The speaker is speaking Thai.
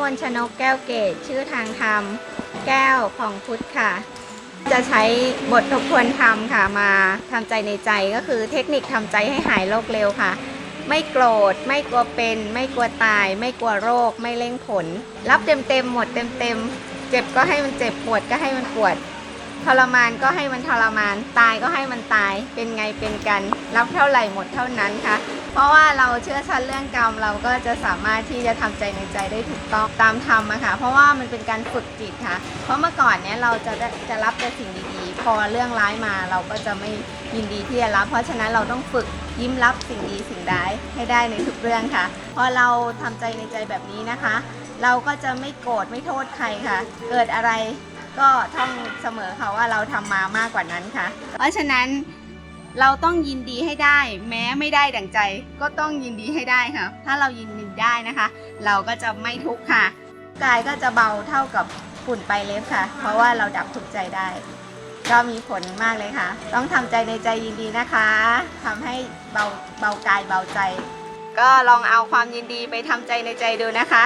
มนชนกแก้วเกตชื่อทางธรรม แก้วผ่องพุทธค่ะ จะใช้บททบทวนธรรมค่ะมาทำใจในใจก็คือเทคนิคทำใจให้หายโรคเร็วค่ะ ไม่โกรธ ไม่กลัวเป็น ไม่กลัวตาย ไม่กลัวโรค ไม่เร่งผล รับเต็มเต็มหมดเต็มเต็มเจ็บก็ให้มันเจ็บปวดก็ให้มันปวดทรมานก็ให้มันทรมาน ตายก็ให้มันตาย เป็นไงเป็นกัน รับเท่าไหร่หมดเท่านั้นค่ะ เพราะว่าเราเชื่อชันเรื่องกรรมเราก็จะสามารถที่จะทำใจในใจได้ถูกต้องตามธรรมอะค่ะ เพราะว่ามันเป็นการฝึกจิตค่ะ เพราะเมื่อก่อนเนี้ยเราจะได้จะรับแต่สิ่งดีๆ พอเรื่องร้ายมาเราก็จะไม่ยินดีที่จะรับ เพราะฉะนั้นเราต้องฝึกยิ้มรับสิ่งดีสิ่งร้ายให้ได้ในทุกเรื่องค่ะ พอเราทำใจในใจแบบนี้นะคะ เราก็จะไม่โกรธไม่โทษใครค่ะ เกิดอะไรก็ท่องเสมอค่ะว่าเราทำมามากกว่านั้นค่ะ เพราะฉะนั้น เราต้องยินดีให้ได้ แม้ไม่ได้ดั่งใจ ก็ต้องยินดีให้ได้ค่ะ ถ้าเรายินดีได้นะคะ เราก็จะไม่ทุกข์ค่ะกายก็จะเบาเท่ากับฝุ่นไปเล็บค่ะ เพราะว่าเราดับทุกข์ใจได้ ก็มีผลมากเลยค่ะ ต้องทำใจในใจยินดีนะคะทำให้เบาเบากายเบาใจ ก็ลองเอาความยินดีไปทำใจในใจดูนะคะ